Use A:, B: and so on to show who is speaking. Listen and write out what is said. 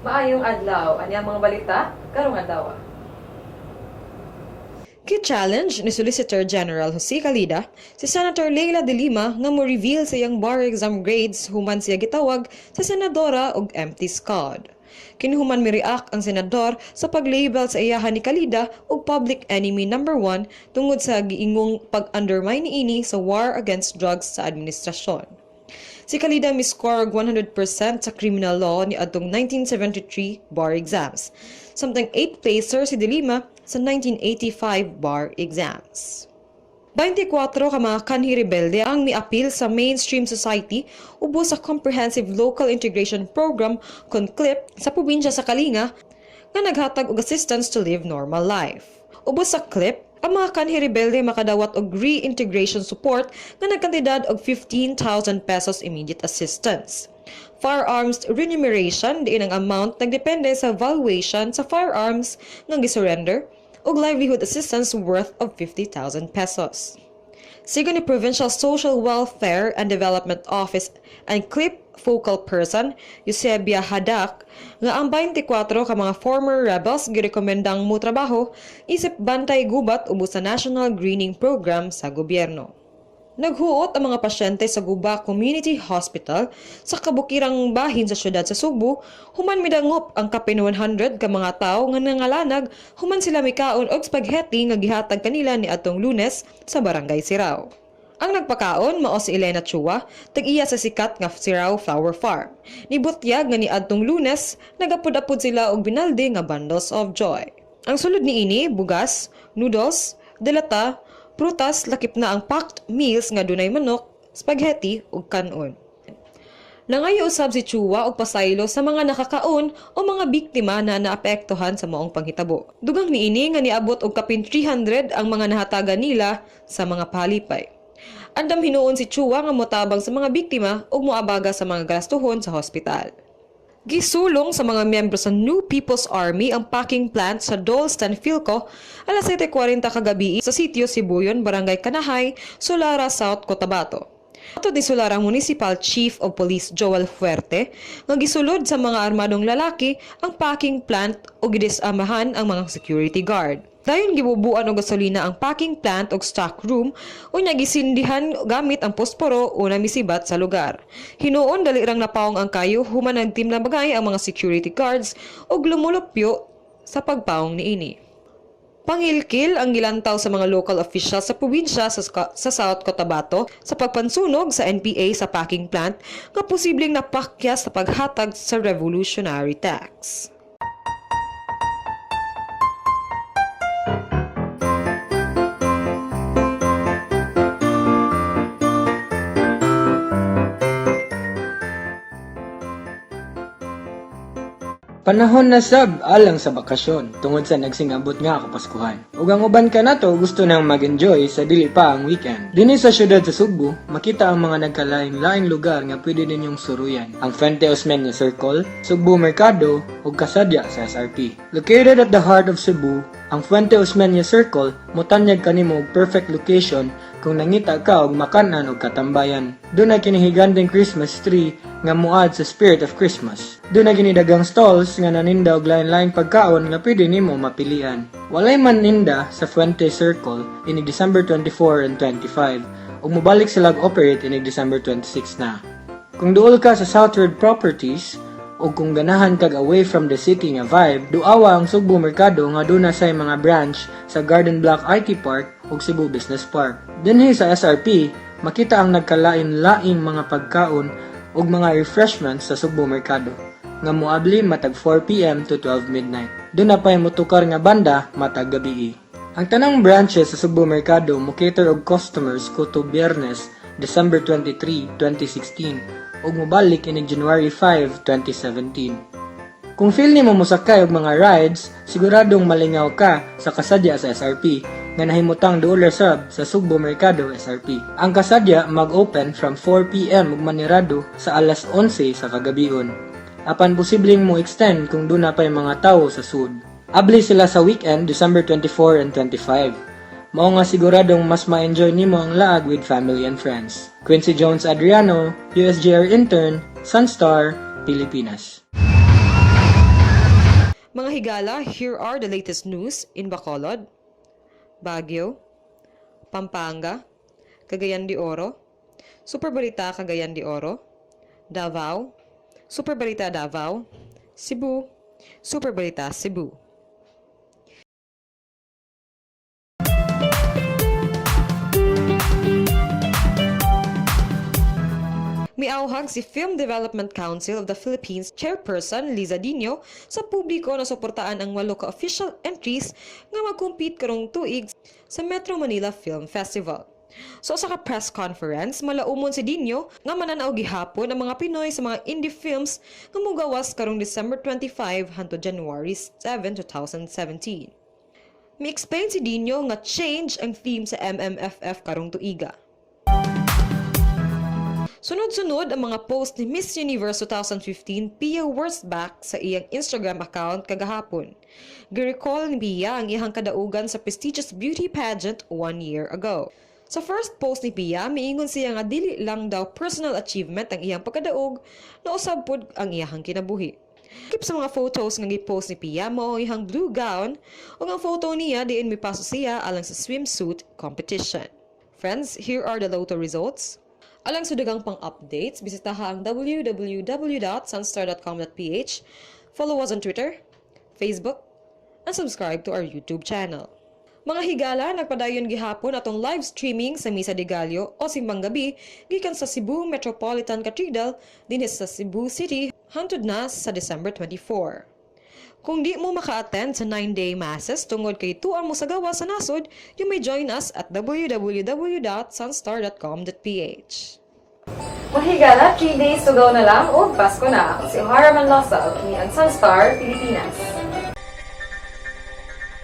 A: Maayong adlaw, ani ang mga balita, karong adlaw.
B: Ki-challenge ni Solicitor General Jose Calida si Senator Leila de Lima nga mo reveal sa iyang bar exam grades human siya gitawag sa senadora og empty squad. Kinuhuman mi react ang senador sa paglabel sa iyahan ni Calida og public enemy number one tungod sa giingong pag-undermine niini sa war against drugs sa administrasyon. Si Kalida miscore 100% sa criminal law ni adtong 1973 bar exams, samtang 8th placer si De Lima sa 1985 bar exams. 24 ka mga kanhi rebelde ang miapil sa mainstream society ubos sa Comprehensive Local Integration Program CONCLIP sa probinsya sa Kalinga nga naghatag og assistance to live normal life. Ubos sa clip, ang mga kanhi rebelde makadawat og reintegration support nga nagkantidad og 15,000 pesos immediate assistance. Firearms remuneration diin ang amount nagdepende sa valuation sa firearms nga gisurrender ug livelihood assistance worth of 50,000 pesos. Sigon ni Provincial Social Welfare and Development Office and CLIP focal person, Eusebia Hadak, nga ang 24 ka mga former rebels girekomendang mo trabaho isip bantay gubat ubos sa National Greening Program sa gobyerno. Naghuot ang mga pasyente sa Guba Community Hospital sa kabukirang bahin sa syudad sa Subo, human midangop ang kapin 100 ka mga tao nga nangalanag, human sila mikaon og spaghetti nga gihatag kanila ni atong Lunes sa Barangay Sirao. Ang nagpakaon mao si Elena Chua, tag-iya sa sikat nga Sirao Flower Farm. Nibutyag nga ni adtong Lunes, nagapud-apod sila og binalde nga bundles of joy. Ang sulod ni ini bugas, noodles, delata, prutas lakip na ang packed meals nga dunay manok, spaghetti ug kanon. Nangayo usab si Chua og pasaylo sa mga nakakaon o mga biktima na naapektuhan sa maong panghitabo. Dugang niini nga niabot og kapin 300 ang mga nahatagan nila sa mga palipay. Andam hinuon si Chua nga motabang sa mga biktima ug moabaga sa mga gastuhon sa hospital. Gisulong sa mga miyembro sa New People's Army ang packing plant sa Dolstan Philco alas 7.40 kagabi sa sitio Sibuyon, Barangay Kanahay, Solara, South Cotabato. Ato ni Solarang Municipal Chief of Police Joel Fuerte nga gisulod sa mga armadong lalaki ang packing plant o gidisamahan ang mga security guard. Dayon gibubuan og gasolina ang packing plant og stock room unya gisindihan gamit ang posporo o namisibat sa lugar. Hinuon dali rang napaong ang kayo human nagtim na bagay ang mga security guards og lumulupyo sa pagpaong niini. Pangilkil ang gilantaw sa mga local officials sa probinsya sa South Cotabato sa pagpansunog sa NPA sa packing plant nga posibleng napakyas sa paghatag sa revolutionary tax.
C: Panahon na sab alang sa bakasyon tungod sa nagsingabot nga kapaskuhan. Ug ang uban ka nato gusto nang mag-enjoy sa dili pa ang weekend. Dinhi sa syudad sa Subo, makita ang mga nagkalain-laing lugar nga pwede ninyong suruyan. Ang Fuente Osmeña Circle, Subo Mercado ug Kasadya sa SRP. Located at the heart of Cebu, ang Fuente Osmeña Circle motanyag kanimo og perfect location kung nangita ka og makanan og katambayan. Doon na kinihigandeng Christmas tree nga muad sa spirit of Christmas. Doon na ginidagang stalls nga naninda og lain-laing pagkaon nga pwede nimo mapilian. Walay man ninda sa Fuente Circle inig December 24 and 25 ug mobalik sila operate inig December 26 na. Kung duol ka sa Southward Properties, o kung ganahan kag away from the city nga vibe, duawa ang Sugbo Mercado nga duna say mga branch sa Garden Block IT Park ug Cebu Business Park. Dinhi sa SRP, makita ang nagkalain-laing mga pagkaon ug mga refreshments sa Sugbo Mercado nga moabli matag 4 PM to 12 midnight. Doon na pa'y motukar nga banda matag gabi. Ang tanang branches sa Sugbo Mercado mo cater og customers ko to Biyernes, December 23, 2016 ug mobalik inig January 5, 2017. Kung feel nimo mosakay og mga rides, siguradong malingaw ka sa kasadya sa SRP nga nahimutang duol sab sa Sugbo Mercado SRP. Ang kasadya mag-open from 4 PM ug manirado sa alas 11 sa kagabion. Apan posibleng mo extend kung doon na pa'y mga tao sa sud. Abli sila sa weekend, December 24 and 25. Mao nga siguradong mas ma-enjoy nimo ang laag with family and friends. Quincy Jones Adriano, USJR Intern, Sunstar, Pilipinas.
B: Mga higala, here are the latest news in Bacolod, Baguio, Pampanga, Cagayan de Oro, Super Balita Cagayan de Oro, Davao, Super Balita Davao, Cebu, Super Balita Cebu. Miauhag si Film Development Council of the Philippines Chairperson Liza Dino sa publiko na suportaan ang walo ka official entries nga mag-compete karong tuig sa Metro Manila Film Festival. So sa ka press conference, malaumon si Dino nga mananaw gihapon ang mga Pinoy sa mga indie films nga mugawas karong December 25 hanto January 7, 2017. Mi-explain si Dino nga change ang theme sa MMFF karong tuiga. Sunod-sunod ang mga post ni Miss Universe 2015 Pia Wurzbach sa iyang Instagram account kagahapon. Girecall ni Pia ang iyang kadaugan sa prestigious beauty pageant one year ago. Sa first post ni Pia, miingon siya nga dili lang daw personal achievement ang iyang pagkadaog na usab pod ang iyang kinabuhi. Kip sa mga photos nga gi-post ni Pia mao ang iyang blue gown ug ang photo niya diin mipaso siya alang sa swimsuit competition. Friends, here are the lotto results. Alang sa dagang pang-updates, bisitaha ang www.sunstar.com.ph, follow us on Twitter, Facebook, and subscribe to our YouTube channel. Mga higala, nagpadayon gihapon atong live streaming sa Misa de Gallo o Simbang Gabi gikan sa Cebu Metropolitan Cathedral dinhi sa Cebu City hantod na sa December 24. Kung di mo maka-attend sa 9-day masses tungod kay tuang mo sa gawa sa nasod, you may join us at www.sunstar.com.ph.
A: Mga higala, 3 days to go na lang o Pasko na. Ako si O'Hara Manlosa, kini ang Sunstar, Pilipinas.